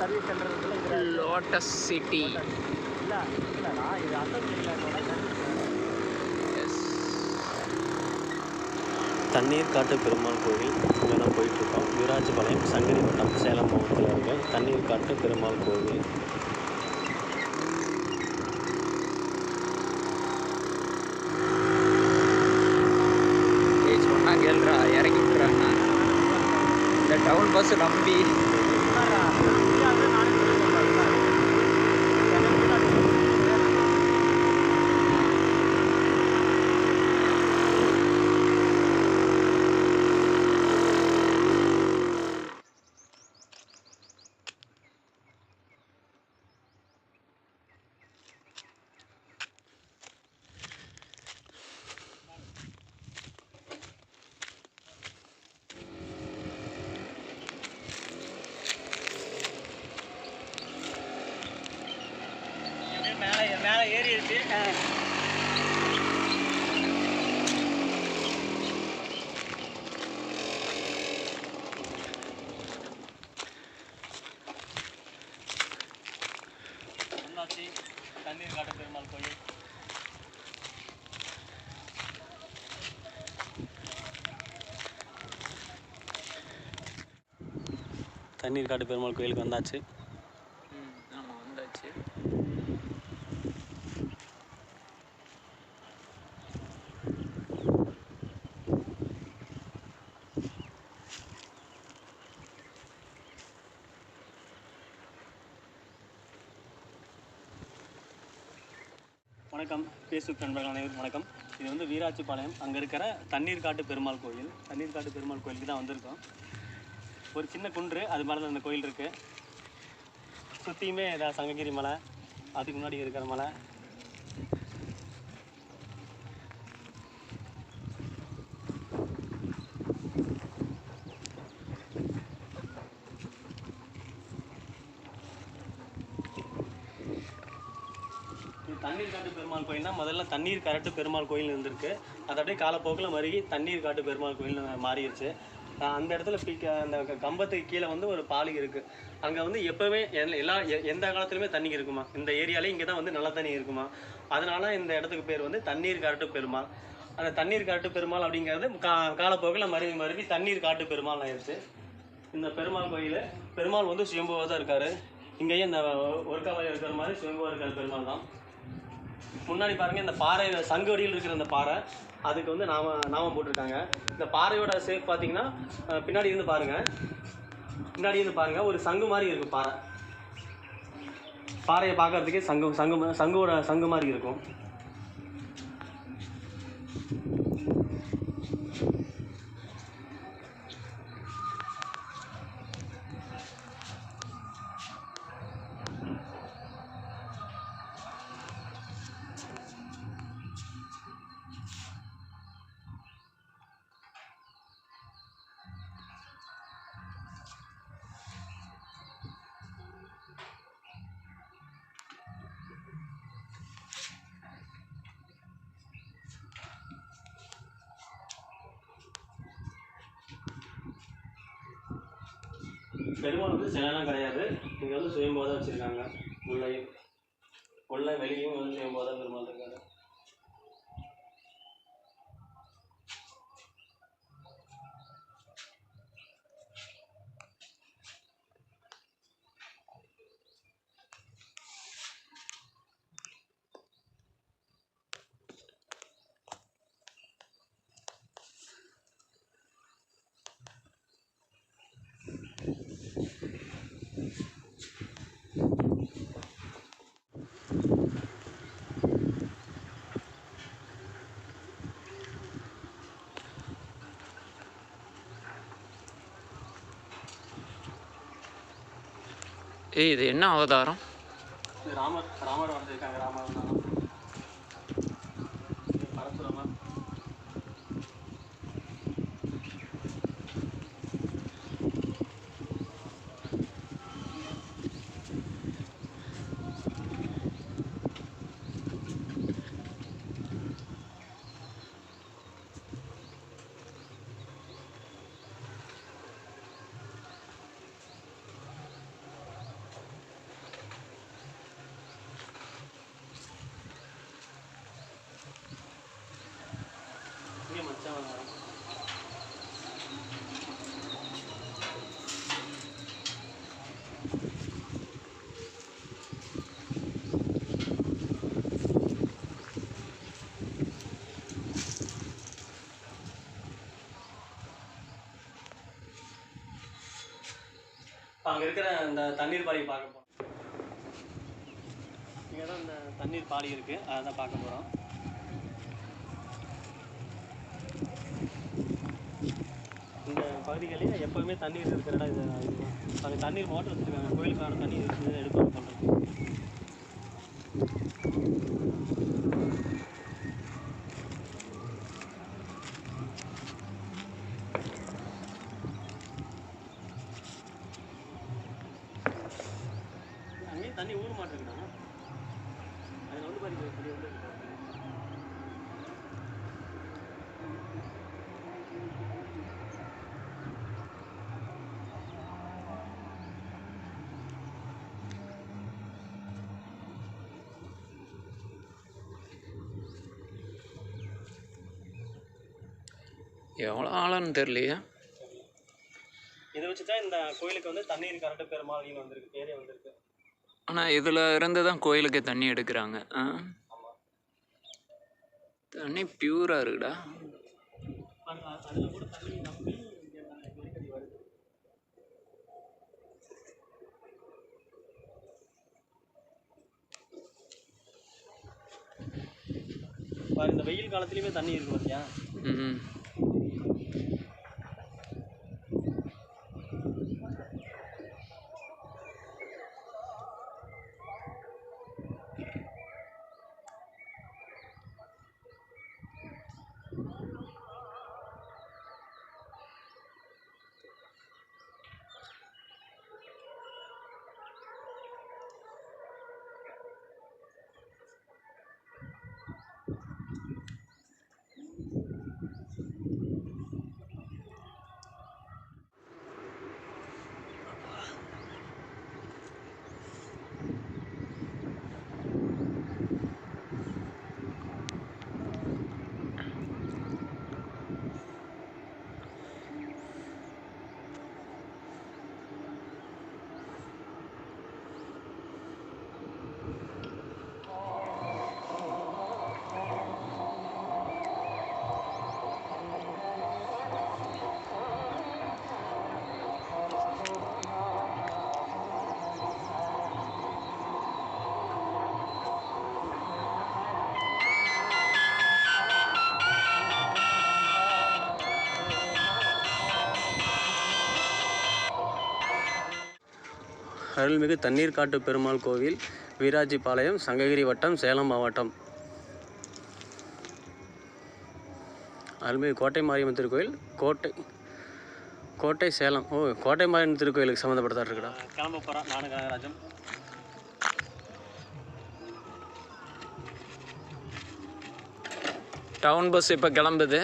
Service centre lotus city இல்லை இல்லைண்ணா இது எஸ் தண்ணீர் காட்டு பெருமாள் கோவில் இங்கே தான் போயிட்டுருக்கோம். வீராஜபாளையம் சங்கரி வட்டம் சேலம் மாவட்டத்தில் இருக்க. தண்ணீர் காட்டு பெருமாள் கோவில். இறக்கி விட்டுறாங்க இந்த டவுன் பஸ் நம்பி மேலே மேலே ஏறி இருக்கு. தண்ணீர் காட்ட பெருமாள் கோயில். தண்ணீர் காட்டு பெருமாள் கோயிலுக்கு வந்தாச்சு ம் ஆமாம் வந்தாச்சு வணக்கம். பேசுக் நண்பர்கள் அனைவரும் வணக்கம். இது வந்து வீராட்சிபாளையம். அங்கே இருக்கிற தண்ணீர் காட்டு பெருமாள் கோயில். தண்ணீர் காட்டு பெருமாள் கோயிலுக்கு தான் வந்திருக்கோம். ஒரு சின்ன குன்று அது மேலே தான் அந்த கோயில் இருக்குது சுற்றியுமே இதாக சங்ககிரி மலை அதுக்கு முன்னாடி இருக்கிற மலை. தண்ணீர் காட்டு பெருமாள் கோயில்னா முதல்ல தண்ணீர் கரட்டு பெருமாள் கோயில் இருந்திருக்கு. அது அப்படியே காலப்போக்கில் மருகி தண்ணீர் காட்டு பெருமாள் கோயில் மாறிடுச்சு. அந்த இடத்துல பிக்க அந்த க- கம்பத்துக்கு கீழே வந்து ஒரு பாலி இருக்குது அங்கே வந்து எப்போவுமே எல்லா எ- எந்த காலத்துலையுமே தண்ணி இருக்குமா? இந்த ஏரியாலே இங்கே தான் வந்து நல்ல தண்ணி இருக்குமா? அதனால இந்த இடத்துக்கு பேர் வந்து தண்ணீர் காட்டு பெருமாள். அந்த தண்ணீர் காட்டு பெருமாள் அப்படிங்கிறது கா காலப்போக்கில் மருவி மருவி தண்ணீர் காட்டு பெருமாள் ஆயிடுச்சு. இந்த பெருமாள் கோயில் பெருமாள் வந்து சுயம்புவாக தான் இருக்கார். இங்கேயும் இந்த ஒருக்காமல் இருக்கிற மாதிரி சுயம்புவாக இருக்கிற பெருமாள் தான். முன்னாடி பாருங்க இந்த பாறை சங்கு வடியில் இருக்கிற இந்த பாறை அதுக்கு வந்து நாம நாமம் போட்டிருக்காங்க. இந்த பாறையோட ஷேப் பார்த்தீங்கன்னா பின்னாடி இருந்து பாருங்க. பின்னாடி இருந்து பாருங்க ஒரு சங்கு மாதிரி இருக்கும் பாறை. பாறையை பார்க்கறதுக்கே சங்கு சங்கு சங்கோட சங்கு மாதிரி இருக்கும். பெருமாள் வந்து சிலைலாம் கிடையாது. இங்கே வந்து சுயம்போதாக தான் வச்சுருக்காங்க. உள்ளே உள்ள வெளியும் வந்து சுயம்போக தான் பெருமாள் இருக்காரு ஏய் இது என்ன அவதாரம்? ராமர் ராமர் வந்திருக்காங்க ராமர் இருக்கிற அந்த தண்ணீர் பாலியை பார்க்க போகிறோம் இங்கே தான் இந்த தண்ணீர் பாலி இருக்குது அதை தான் பார்க்க போகிறோம் இந்த பகுதிகளில் எப்போவுமே தண்ணீர் இருக்கிற இடம் இது தண்ணீர் மோட்டர் வச்சுருக்காங்க. கோயிலுக்கான தண்ணீர் இருக்குது எடுப்பாங்க பண்ணுறது தண்ணி ஊற மாட்டேங்குதா அதில் வந்து பாருங்க இப்படி. எவ்வளோ ஆழம்னு தெரியலையே. இதை வச்சு தான் இந்த கோயிலுக்கு வந்து தண்ணீர் கரட்டு பெருமாள்னு வந்திருக்கு பேரே வந்திருக்கு ஆனால் இதில் இருந்து தான் கோயிலுக்கு தண்ணி எடுக்கிறாங்க. ஆ? தண்ணி பியூராக இருக்குடா. இந்த வெயில் காலத்துலயுமே தண்ணி இருக்கு பார்த்தியா ம் அருள்மிகு தண்ணீர் காட்டு பெருமாள் கோவில் வீராஜிபாளையம் சங்ககிரி வட்டம் சேலம் மாவட்டம். அருள்மிகு கோட்டை மாரியம்மன் திருக்கோயில் கோட்டை கோட்டை சேலம். ஓ கோட்டை மாரியம்மன் திருக்கோயிலுக்கு சம்மந்தப்பட்டதா இருக்குடா கிளம்ப போகிறோம் நானு கனகராஜன் டவுன் பஸ் இப்போ கிளம்புது.